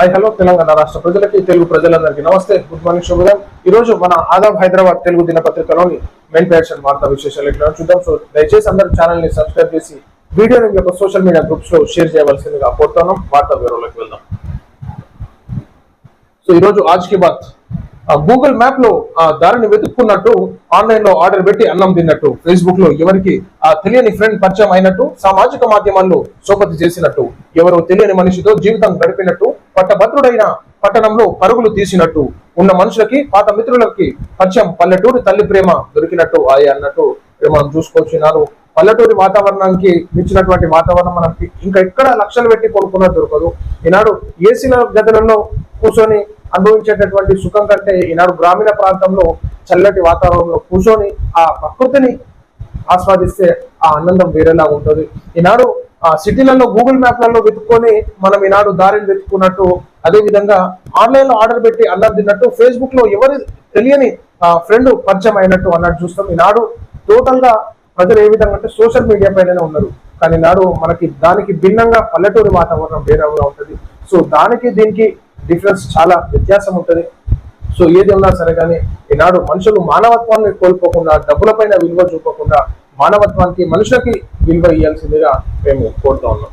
Hi hello Telangana రాష్ట్ర ప్రజలకి తెలుగు ప్రజలందరికీ నమస్తే. గుడ్ మార్నింగ్ శుభోదయం. ఈ రోజు మన ఆదాబ్ హైదరాబాద్ తెలుగు దినపత్రికలోని మెయిన్ పేషన్ వార్తా విశేషాలు ఎట్లా చూద్దాం. సో దయచేసి అందరూ ఛానల్ని సబ్స్క్రైబ్ చేసి వీడియోని మీ యొక్క సోషల్ మీడియా గ్రూప్స్లో షేర్ చేయవలసిందిగా కోరుతున్నాం. వార్తా వివరాలకు వెళ్దాం. సో ఈ రోజు ఆజ్కి బాత్. గూగుల్ మ్యాప్లో ఆ దారిని వెతుక్కున్నట్టు ఆన్లైన్లో ఆర్డర్ పెట్టి అన్నం తిన్నట్టు ఫేస్బుక్లో ఎవరికి ఆ తెలియని ఫ్రెండ్ పరిచయం అయినట్టు సామాజిక మాధ్యమాల్లో సోపతి చేసినట్టు ఎవరో తెలియని మనిషితో జీవితం గడిపినట్టు పట్టభద్రుడైన పట్టణంలో పరుగులు తీసినట్టు ఉన్న మనుషులకి పాత మిత్రులకి పచ్చం పల్లెటూరి తల్లి ప్రేమ దొరికినట్టు ఆయే అన్నట్టు మనం చూసుకోవచ్చు. పల్లెటూరి వాతావరణానికి మించినటువంటి వాతావరణం మనకి ఇంకా ఎక్కడ లక్షలు పెట్టి కొనుక్కున్నా దొరకదు. ఈనాడు ఏసీల గదులలో కూర్చొని అనుభవించేటటువంటి సుఖం కంటే ఈనాడు గ్రామీణ ప్రాంతంలో చల్లటి వాతావరణంలో కూర్చొని ఆ ప్రకృతిని ఆస్వాదిస్తే ఆ ఆనందం వేరేలా ఉంటుంది. ఈనాడు ఆ సిటీలలో గూగుల్ మ్యాప్లలో వెతుక్కొని మనం ఈనాడు దారిని వెతుక్కున్నట్టు అదే విధంగా ఆన్లైన్లో ఆర్డర్ పెట్టి అన్నం తిన్నట్టు ఫేస్బుక్లో ఎవరి తెలియని ఫ్రెండ్ పరిచయం అయినట్టు అన్నట్టు చూస్తాం. ఈనాడు టోటల్గా ప్రజలు ఏ విధంగా అంటే సోషల్ మీడియా పైననే ఉన్నారు. కానీ నాడు మనకి దానికి భిన్నంగా పల్లెటూరి వాతావరణం వేరేగా ఉంటుంది. సో దానికి దీనికి డిఫరెన్స్ చాలా వ్యత్యాసం ఉంటుంది. సో ఏది ఉన్నా సరే కానీ ఈనాడు మనుషులు మానవత్వాన్ని కోల్పోకుండా డబ్బులపైన విలువ చూపకుండా మానవత్వానికి మనుషులకి విలువ ఇవ్వాల్సిందిగా మేము కోరుతా ఉన్నాం.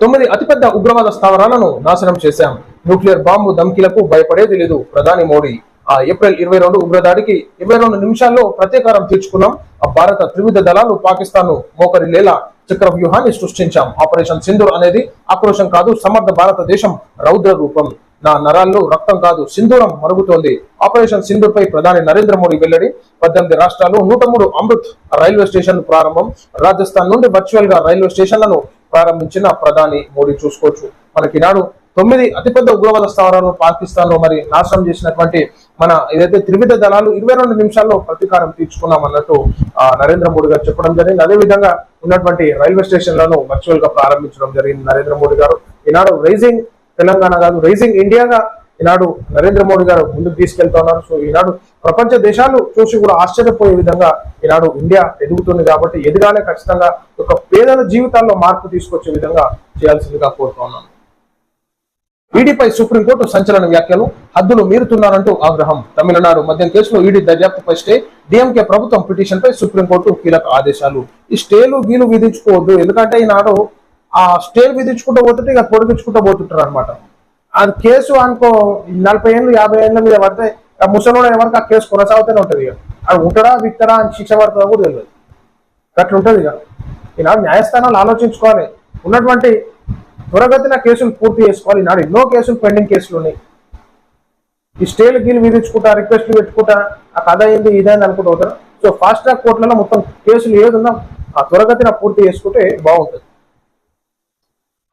తొమ్మిది అతిపెద్ద ఉగ్రవాద స్థావరాలను నాశనం చేశాం. న్యూక్లియర్ బాంబు ధమ్కీలకు భయపడేది లేదు ప్రధాని మోడీ. ఆ ఏప్రిల్ ఇరవై రెండు ఉగ్రదాడికి ఇరవై రెండు నిమిషాల్లో ప్రతీకారం తీర్చుకున్నాం. ఆ భారత త్రివిధ దళాలు పాకిస్తాన్ను మోకరిల్లేలా చక్ర వ్యూహాన్ని సృష్టించాం. ఆపరేషన్ సింధూర్ అనేది ఆక్రోశం కాదు సమర్థ భారతదేశం రౌద్ర రూపం. నా నరాల్లో రక్తం కాదు సింధూరం మరుగుతోంది. ఆపరేషన్ సింధుపై ప్రధాని నరేంద్ర మోడీ వెల్లడి. పద్దెనిమిది రాష్ట్రాలు నూట మూడు అమృత్ రైల్వే స్టేషన్ ప్రారంభం. రాజస్థాన్ నుండి వర్చువల్గా రైల్వే స్టేషన్లను ప్రారంభించిన ప్రధాని మోడీ చూసుకోవచ్చు. మనకి నాడు తొమ్మిది అతిపెద్ద ఉగ్రవాద స్థావరాలను పాకిస్తాన్లో మరి నాశనం చేసినటువంటి మన ఏదైతే త్రివిధ దళాలు ఇరవై రెండు నిమిషాల్లో ప్రతీకారం తీర్చుకున్నాం అన్నట్టు ఆ, నరేంద్ర మోడీ గారు చెప్పడం జరిగింది. అదే విధంగా ఉన్నటువంటి రైల్వే స్టేషన్లను వర్చువల్గా ప్రారంభించడం జరిగింది నరేంద్ర మోడీ గారు. ఈనాడు రైజింగ్ తెలంగాణ కాదు రైజింగ్ ఇండియాగా ఈనాడు నరేంద్ర మోడీ గారు ముందుకు తీసుకెళ్తున్నారు. సో ఈనాడు ప్రపంచ దేశాలు చూసి కూడా ఆశ్చర్యపోయే విధంగా ఈనాడు ఇండియా ఎదుగుతుంది కాబట్టి ఎదగానే ఖచ్చితంగా ఒక పేదల జీవితాల్లో మార్పు తీసుకొచ్చే విధంగా చేయాల్సిందిగా కోరుతున్నాను ఈడీపై సుప్రీంకోర్టు సంచలన వ్యాఖ్యలు హద్దులు మీరుతున్నారంటూ ఆగ్రహం. తమిళనాడు మద్యం కేసులో ఈడీ దర్యాప్తుపై స్టే డిఎంకే ప్రభుత్వం పిటిషన్ పై సుప్రీంకోర్టు కీలక ఆదేశాలు. ఈ స్టేలు గీలు విధించుకోవద్దు ఎందుకంటే ఈనాడు ఆ స్టే విధించుకుంటూ పోతుంటే ఇక పొడిగించుకుంటూ పోతుంటారు అనమాట అది కేసు అనుకో నలభై ఏళ్ళు యాభై ఏళ్ళ మీద పడితే ఆ ఎవరికి ఆ కేసు కొనసాగుతూనే ఉంటది ఇక. అది ఉంటారా విత్తరా అని శిక్ష పడుతుందో కూడా తెలియదు అట్లా ఉంటుంది ఇక. ఈనాడు న్యాయస్థానాలు ఆలోచించుకోవాలి. ఉన్నటువంటి త్వరగతిన కేసులు పూర్తి చేసుకోవాలి. ఈనాడు ఎన్నో కేసులు పెండింగ్ కేసులు ఉన్నాయి. ఈ స్టేలు గీలు విధించుకుంటా రిక్వెస్ట్లు పెట్టుకుంటా ఆ కథ ఏంది ఇదేంది అనుకుంటూ సో ఫాస్ట్ ట్రాక్ కోర్టులలో మొత్తం కేసులు ఏదున్నా ఆ త్వరగతిన పూర్తి చేసుకుంటే బాగుంటుంది.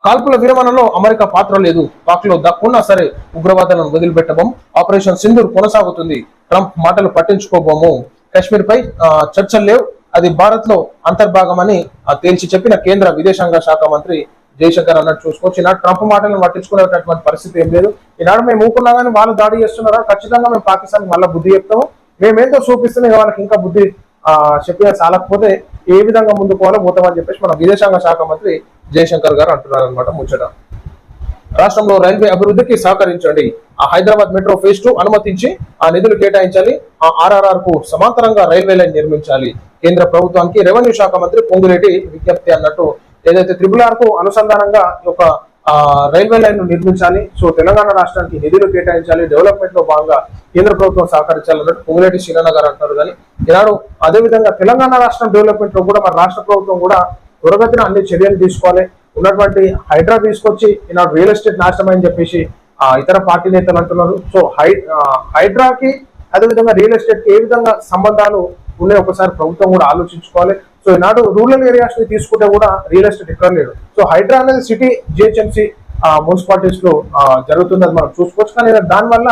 కాల్పుల విరమణలో అమెరికా పాత్ర లేదు. పాక్లో దక్కున్నా సరే ఉగ్రవాదాలను వదిలిపెట్టబోం. ఆపరేషన్ సింధూర్ కొనసాగుతుంది. ట్రంప్ మాటలు పట్టించుకోబోము. కశ్మీర్ పై చర్చలు లేవు. అది భారత్లో అంతర్భాగమని తేల్చి చెప్పిన కేంద్ర విదేశాంగ శాఖ మంత్రి జయశంకర్ అన్నట్టు చూసుకోవచ్చు. ఈనాడు ట్రంప్ మాటలను పట్టించుకునేటటువంటి పరిస్థితి ఏం లేదు. ఈనాడు మేము ఊకున్నా కానీ వాళ్ళు దాడి చేస్తున్నారా? ఖచ్చితంగా మేము పాకిస్తాన్ మళ్ళీ బుద్ధి చెప్తాము. మేమేంతో చూపిస్తున్నాం వాళ్ళకి ఇంకా బుద్ధి ఆ చెప్పిన చాలకపోతే ఏ విధంగా ముందుకోవాలో పోతామని చెప్పేసి మన విదేశాంగ శాఖ మంత్రి జయశంకర్ గారు అంటున్నారు అనమాట ముచ్చట. రాష్ట్రంలో రైల్వే అభివృద్ధికి సహకరించండి. ఆ హైదరాబాద్ మెట్రో ఫేజ్ టూ అనుమతించి ఆ నిధులు కేటాయించాలి. ఆ ఆర్ఆర్ఆర్కు సమాంతరంగా రైల్వే లైన్ నిర్మించాలి. కేంద్ర ప్రభుత్వానికి రెవెన్యూ శాఖ మంత్రి పొంగులేటి విజ్ఞప్తి అన్నట్టు ఏదైతే త్రిపుల్ ఆర్కు అనుసంధానంగా ఒక రైల్వే లైన్ను నిర్మించాలి సో తెలంగాణ రాష్ట్రానికి నిధులు కేటాయించాలి డెవలప్మెంట్లో భాగంగా కేంద్ర ప్రభుత్వం సహకరించాలన్నట్టు పొంగులేటి శ్రీనన్న గారు అంటారు కానీ ఈనాడు అదే విధంగా తెలంగాణ రాష్ట్రం డెవలప్మెంట్లో కూడా మన రాష్ట్ర ప్రభుత్వం కూడా త్వరగతిన అన్ని చర్యలు తీసుకోవాలి. ఉన్నటువంటి హైడ్రా తీసుకొచ్చి ఈనాడు రియల్ ఎస్టేట్ నాశనం అని చెప్పేసి ఇతర పార్టీ నేతలు అంటున్నారు. సో హై హైడ్రాకి అదేవిధంగా రియల్ ఎస్టేట్కి ఏ విధంగా సంబంధాలు ఉన్నాయి ఒకసారి ప్రభుత్వం కూడా ఆలోచించుకోవాలి. సో ఈనాడు రూరల్ ఏరియాస్ని తీసుకుంటే కూడా రియల్ ఎస్టేట్ ఎక్కడ లేదు. సో హైడ్రా అనేది సిటీ జిహెచ్ఎంసీ మున్సిపాలిటీస్లో జరుగుతుంది అది మనం చూసుకోవచ్చు. కానీ దానివల్ల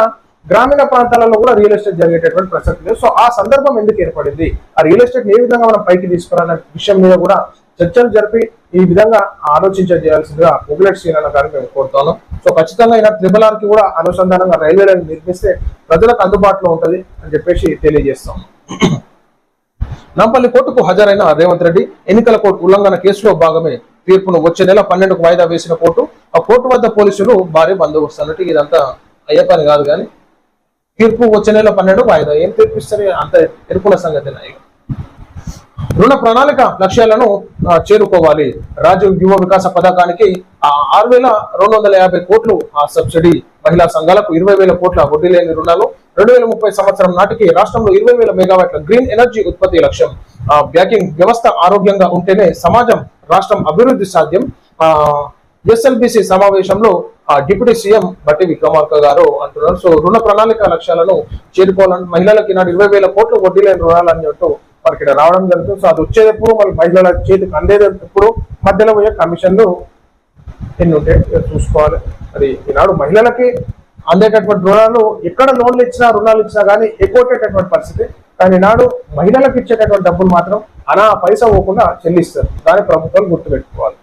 గ్రామీణ ప్రాంతాలలో కూడా రియల్ ఎస్టేట్ జరిగేటటువంటి ప్రసక్తి లేదు. సో ఆ సందర్భం ఎందుకు ఏర్పడింది? ఆ రియల్ ఎస్టేట్ ఏ విధంగా మనం పైకి తీసుకురాలనే విషయం మీద కూడా చర్చలు జరిపి ఈ విధంగా ఆలోచించ చేయాల్సిందిగా ముగులెట్ శ్రీనన్న గారిని మేము కోరుతాను సో ఖచ్చితంగా ఇలా త్రిబుల్ ఆర్కి కూడా అనుసంధానంగా రైల్వే లైన్ నిర్మిస్తే ప్రజలకు అందుబాటులో ఉంటది అని చెప్పేసి తెలియజేస్తాం. నాంపల్లి కోర్టుకు హాజరైన రేవంత్ రెడ్డి ఎన్నికల కోర్టు ఉల్లంఘన కేసులో భాగమే తీర్పును వచ్చే నెల పన్నెండుకు వాయిదా వేసిన కోర్టు ఆ కోర్టు వద్ద పోలీసులు భారీ బందోబస్తు అన్నట్టు ఇదంతా అయ్యే పని కాదు కానీ తీర్పు వచ్చే నెల పన్నెండు వాయిదా. ఏం తీర్పిస్తారు అంత ఎరుకుల సంగతి నాయకు. రుణ ప్రణాళిక లక్ష్యాలను చేరుకోవాలి. రాజీవ్ యువ వికాస పథకానికి ఆరు వేల రెండు వందల యాభై కోట్లు ఆ సబ్సిడీ. మహిళా సంఘాలకు ఇరవై వేల కోట్ల వడ్డీ లేని రుణాలు రెండు వేల ముప్పై సంవత్సరం నాటికి రాష్ట్రంలో ఇరవై వేల మెగావాట్ల గ్రీన్ ఎనర్జీ ఉత్పత్తి లక్ష్యం. ఆ, బ్యాంకింగ్ వ్యవస్థ ఆరోగ్యంగా ఉంటేనే సమాజం రాష్ట్రం అభివృద్ధి సాధ్యం. ఎస్ఎల్బిసి సమావేశంలో ఆ, డిప్యూటీ సీఎం బట్టి విక్రమార్క గారు అంటున్నారు. సో రుణ ప్రణాళిక లక్ష్యాలను చేరుకోవాలని మహిళలకు ఈనాడు ఇరవై వేల కోట్ల వడ్డీ లేని రుణాలు అన్నట్టు మనకి ఇక్కడ రావడం జరుగుతుంది. సో అది వచ్చేటప్పుడు వాళ్ళు మహిళల చేతికి అందేటప్పుడు మధ్యలో పోయే కమిషన్లు ఎన్ని ఉంటాయి చూసుకోవాలి. మరి ఈనాడు మహిళలకి అందేటటువంటి రుణాలు ఎక్కడ లోన్లు ఇచ్చినా రుణాలు ఇచ్చినా కానీ ఎక్కువటేటటువంటి పరిస్థితి. కానీ ఈనాడు మహిళలకు ఇచ్చేటటువంటి డబ్బులు మాత్రం అనా పైసా పోకుండా చెల్లిస్తారు. దాన్ని ప్రభుత్వాలు గుర్తుపెట్టుకోవాలి.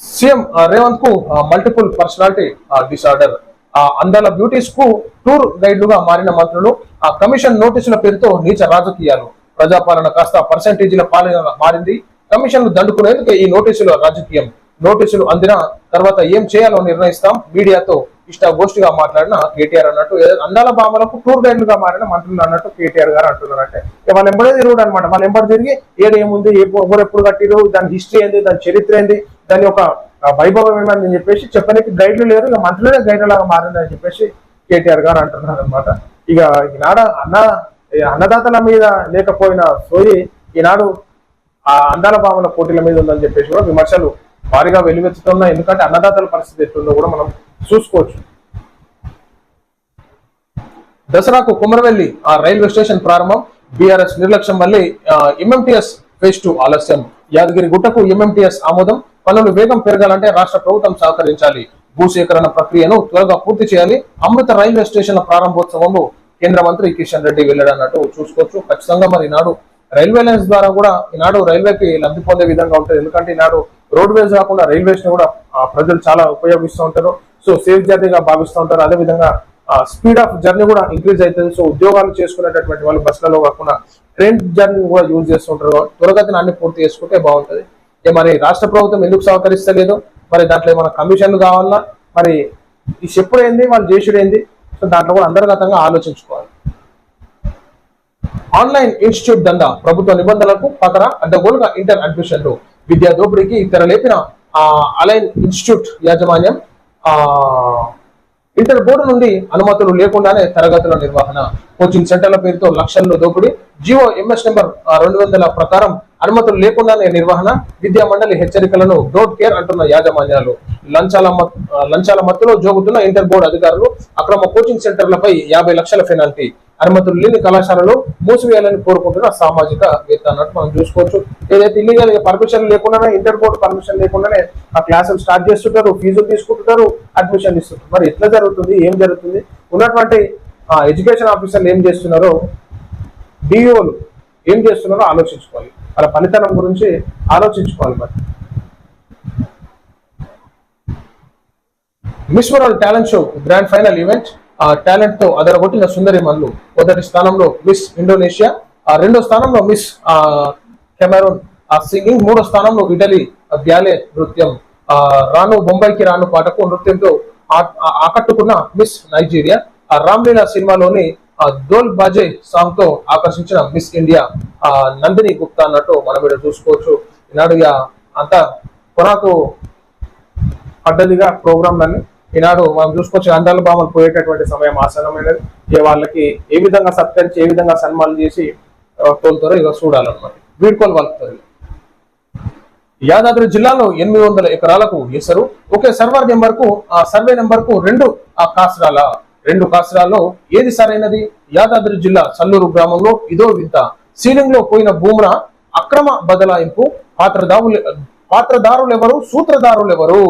సీఎం ఆ, రేవంత్కు మల్టిపుల్ పర్సనాలిటీ డిసార్డర్ ఆ అందాల బ్యూటీస్కు టూర్ గైడ్లుగా మారిన మంత్రులు ఆ కమిషన్ నోటీసుల పేరుతో నీచ రాజకీయాలు. ప్రజాపాలన కాస్త పర్సంటేజీల పాలన మారింది. కమిషన్లు దండుకునేందుకు ఈ నోటీసుల రాజకీయం. నోటీసులు అందిన తర్వాత ఏం చేయాలో నిర్ణయిస్తాం. మీడియాతో ఇష్టాగోష్ఠిగా మాట్లాడిన కేటీఆర్ అన్నట్టు అందాల భామలకు టూర్ గైడ్లుగా మారిన మంత్రులు అన్నట్టు కేటీఆర్ గారు అంటున్నారంటే. ఇక వాళ్ళు ఎంబడే తిరుగుడు అనమాట వాళ్ళు ఎంబడి తిరిగి ఏడు ఏముంది ఎవరు ఎప్పుడు కట్టిరు దాని హిస్టరీ ఏంది దాని చరిత్ర ఏంది దాని యొక్క వైభవం ఏమని అని చెప్పేసి చెప్పడానికి గైడ్లు లేరు. ఇక మంత్రులే గైడ్ల లాగా మారింది అని చెప్పేసి కేటీఆర్ గారు అంటున్నారు అనమాట ఇక ఈనాడు అన్న అన్నదాతల మీద లేకపోయిన సోయి ఈనాడు ఆ అందాల భావన పోటీల మీద ఉందని చెప్పేసి కూడా విమర్శలు భారీగా వెలువెత్తుతున్నాయి. ఎందుకంటే అన్నదాతల పరిస్థితి ఎట్లుందో కూడా మనం చూసుకోవచ్చు. దసరాకు కుమరవెల్లి ఆ రైల్వే స్టేషన్ ప్రారంభం. బీఆర్ఎస్ నిర్లక్ష్యం వల్లే ఎంఎంటీఎస్ ఫేజ్ టూ ఆలస్యం. యాదగిరి గుట్టకు ఎంఎంటీఎస్ ఆమోదం. పనులు వేగం పెరగాలంటే రాష్ట్ర ప్రభుత్వం సహకరించాలి. భూసేకరణ ప్రక్రియను త్వరగా పూర్తి చేయాలి. అమృత రైల్వే స్టేషన్ల ప్రారంభోత్సవంలో కేంద్ర మంత్రి కిషన్ రెడ్డి వెళ్ళాడన్నట్టు చూసుకోవచ్చు. ఖచ్చితంగా మరి ఈనాడు రైల్వే లైన్స్ ద్వారా కూడా ఈనాడు రైల్వేకి లబ్ధి పొందే విధంగా ఉంటుంది. ఎందుకంటే ఈనాడు రోడ్వేస్ కాకుండా రైల్వేస్ని కూడా ప్రజలు చాలా ఉపయోగిస్తూ ఉంటారు. సో సేఫ్ జర్నీగా భావిస్తూ ఉంటారు. అదే విధంగా స్పీడ్ ఆఫ్ జర్నీ కూడా ఇంక్రీజ్ అవుతుంది. సో ఉద్యోగాలు చేసుకునేటటువంటి వాళ్ళు బస్సులలో కాకుండా ట్రైన్ జర్నీ కూడా యూజ్ చేస్తుంటారు త్వరగతిని అన్ని పూర్తి చేసుకుంటే బాగుంటది. మరి రాష్ట్ర ప్రభుత్వం ఎందుకు సహకరిస్తలేదు? మరి దాంట్లో ఏమైనా కమిషన్లు కావాలన్నా? మరి ఈ చెప్పుడు ఏంది? వాళ్ళు చేసుడు ఏంది? సో దాంట్లో కూడా అంతర్గతంగా ఆలోచించుకోవాలి. ఆన్లైన్ ఇన్స్టిట్యూట్ దందా ప్రభుత్వ నిబంధనలకు పకర అడ్డగోలుగా ఇంటర్ అడ్మిషన్లు. విద్యా దోపిడీకి తెరలేపిన అలైన్ ఇన్స్టిట్యూట్ యాజమాన్యం ఇంటర్ బోర్డు నుండి అనుమతులు లేకుండానే తరగతుల నిర్వహణ. కోచింగ్ సెంటర్ల పేరుతో లక్షల్లో దోపిడీ. జియో ఎంఎస్ నెంబర్ రెండు వందల ప్రకారం అనుమతులు లేకుండానే నిర్వహణ విద్యా మండలి హెచ్చరికలను డోంట్ కేర్ అంటున్న యాజమాన్యాలు. లంచాల లంచాల మత్తులో జోగుతున్న ఇంటర్ బోర్డు అధికారులు అక్రమ కోచింగ్ సెంటర్లపై యాభై లక్షల పెనాల్టీ అనుమతులు లేని కళాశాలలు మూసివేయాలని కోరుకుంటున్న సామాజిక వేత్త అన్నట్టు మనం చూసుకోవచ్చు. ఏదైతే ఇల్లీగల్ పర్మిషన్ లేకుండానే ఇంటర్ బోర్డు పర్మిషన్ లేకుండానే ఆ క్లాసులు స్టార్ట్ చేస్తుంటారు ఫీజులు తీసుకుంటున్నారు అడ్మిషన్ ఇస్తుంటారు. మరి ఎట్లా జరుగుతుంది? ఏం జరుగుతుంది? ఉన్నటువంటి ఎడ్యుకేషన్ ఆఫీసర్లు ఏం చేస్తున్నారో డిఓలు ఏం చేస్తున్నారో ఆలోచించుకోవాలి. వాళ్ళ పనితనం గురించి ఆలోచించుకోవాలి మరి. Miss World talent show grand final event. ఆ టాలెంట్తో అదరగొట్టిన సుందరి మల్లు మొదటి స్థానంలో మిస్ ఇండోనేషియా ఆ రెండో స్థానంలో మిస్ ఆ కెమెరూన్ ఆ సింగింగ్ మూడో స్థానంలో ఇటలీ బ్యాలే నృత్యం ఆ రాను బొంబాయికి రాను పాటకు నృత్యంతో ఆకట్టుకున్న మిస్ నైజీరియా ఆ రామ్లీలా సినిమాలోని దోల్ బాజే సాంగ్తో ఆకర్షించిన మిస్ ఇండియా ఆ నందిని గుప్తా అన్నట్టు మనం ఇక్కడ చూసుకోవచ్చు. ఈనాడు ఇక అంతా కొనాకు పడ్డదిగా ప్రోగ్రాంలన్నీ ఈనాడు మనం చూసుకోవచ్చు అందాల భామలు పోయేటటువంటి సమయం ఆసనమైనది ఇక వాళ్ళకి ఏ విధంగా సత్కరించి ఏ విధంగా సన్మానం చేసి తోలుతారో ఇక చూడాలన్నమాట. వీడ్కోలు వాళ్ళు యాదాద్రి జిల్లాలో ఎనిమిది వందల ఎకరాలకు ఎసరు ఒకే సర్వర్ నెంబర్కు ఆ సర్వే నెంబర్కు రెండు ఆ కాసరాల. రెండు కాసరాల్లో ఏది సరైనది? యాదాద్రి జిల్లా సల్లూరు గ్రామంలో ఇదో వింత. సీలింగ్లో పోయిన భూమున అక్రమ బదలాయింపు. పాత్రదారులు పాత్రదారులెవరు? ఎవరు సూత్రధారులు ఎవరు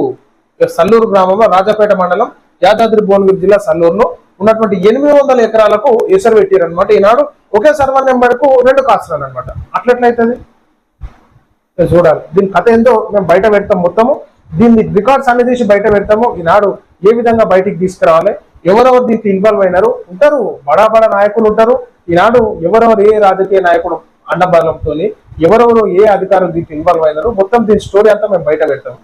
సల్లూరు గ్రామంలో రాజాపేట మండలం యాదాద్రి భువనగిరి జిల్లా సల్లూరులో ఉన్నటువంటి ఎనిమిది వందల ఎకరాలకు ఎసరు పెట్టారనమాట ఈనాడు. ఒకే సర్వర్ నెంబర్కు రెండు కాసరాలు అనమాట అట్లెట్లయితుంది చూడాలి. దీని కథ ఏందో మేము బయట పెడతాం మొత్తము. దీన్ని రికార్డ్స్ అన్ని తీసి బయట పెడతాము. ఈనాడు ఏ విధంగా బయటికి తీసుకురావాలి? ఎవరెవరు దీనికి ఇన్వాల్వ్ అయినారు? ఉంటారు. బడా బడా నాయకులు ఉంటారు. ఈనాడు ఎవరెవరు ఏ రాజకీయ నాయకుడు అండబలంతో ఎవరెవరు ఏ అధికారులు దీనికి ఇన్వాల్వ్ అయినారు మొత్తం దీని స్టోరీ అంతా మేము బయట పెడతాము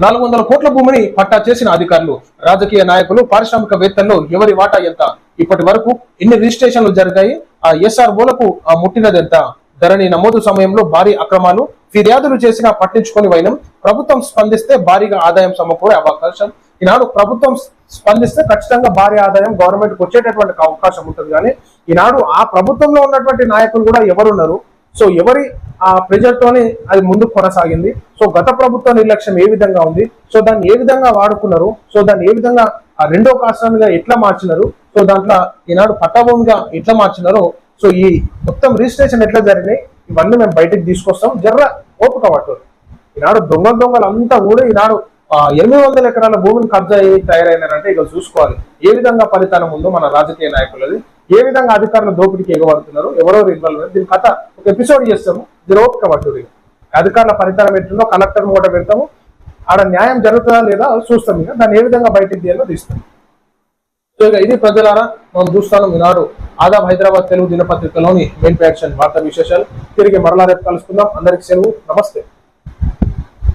నాలుగు వందల కోట్ల భూమిని పట్టా చేసిన అధికారులు రాజకీయ నాయకులు పారిశ్రామికవేత్తల్లో ఎవరి వాటా ఎంత? ఇప్పటి వరకు ఎన్ని రిజిస్ట్రేషన్లు జరిగాయి? ఆ ఎస్ఆర్ఓలకు ఆ ముట్టినది ఎంత? ధరణి నమోదు సమయంలో భారీ అక్రమాలు ఫిర్యాదులు చేసినా పట్టించుకొని వైనం. ప్రభుత్వం స్పందిస్తే భారీగా ఆదాయం సమకూరే అవకాశం ఈనాడు ప్రభుత్వం స్పందిస్తే ఖచ్చితంగా భారీ ఆదాయం గవర్నమెంట్కి వచ్చేటటువంటి అవకాశం ఉంటుంది. కానీ ఈనాడు ఆ ప్రభుత్వంలో ఉన్నటువంటి నాయకులు కూడా ఎవరున్నారు? సో ఎవరి ఆ ప్రజలతోనే అది ముందుకు కొనసాగింది? సో గత ప్రభుత్వ నిర్లక్ష్యం ఏ విధంగా ఉంది? సో దాన్ని ఏ విధంగా వాడుకున్నారు? సో దాన్ని ఏ విధంగా ఆ రెండో కాష్ట్రాలుగా ఎట్లా మార్చినారు? సో దాంట్లో ఈనాడు పట్టభూమిగా ఎట్లా మార్చినారో? సో ఈ మొత్తం రిజిస్ట్రేషన్ ఎట్లా జరిగినాయి? ఇవన్నీ మేము బయటకు తీసుకొస్తాం. జర్ర ఓపిక పట్టు ఈనాడు దొంగ దొంగలు అంతా కూడా ఈనాడు ఎనిమిది వందల ఎకరాల భూమిని కబ్జా అయ్యి తయారైనారంటే ఇక చూసుకోవాలి. ఏ విధంగా ఫలితానం ఉందో మన రాజకీయ నాయకులది. ఏ విధంగా అధికారుల దోపిడీకి ఎగబడుతున్నారు ఎవరెవరు ఇన్వాల్వ్ అయ్యారు. దీని కథ ఒక ఎపిసోడ్ చేస్తాము. దీని ఓపిక పట్టు అధికారుల ఫలితానం ఎట్లుందో కలెక్టర్ మూట పెడతాము. ఆడ న్యాయం జరుగుతుందా లేదా చూస్తాం ఇక. దాన్ని ఏ విధంగా బయటికి తీయాలో తీస్తాం. సో ఇక ఇది ప్రజలారా మనం చూస్తాను ఈనాడు ఆదాబ్ హైదరాబాద్ తెలుగు దినపత్రికలోని మెయిన్ ప్యాక్షన్ వార్తా విశేషాలు. తిరిగి మరలా రేపు కలుసుకుందాం. అందరికి సెలవు. నమస్తే.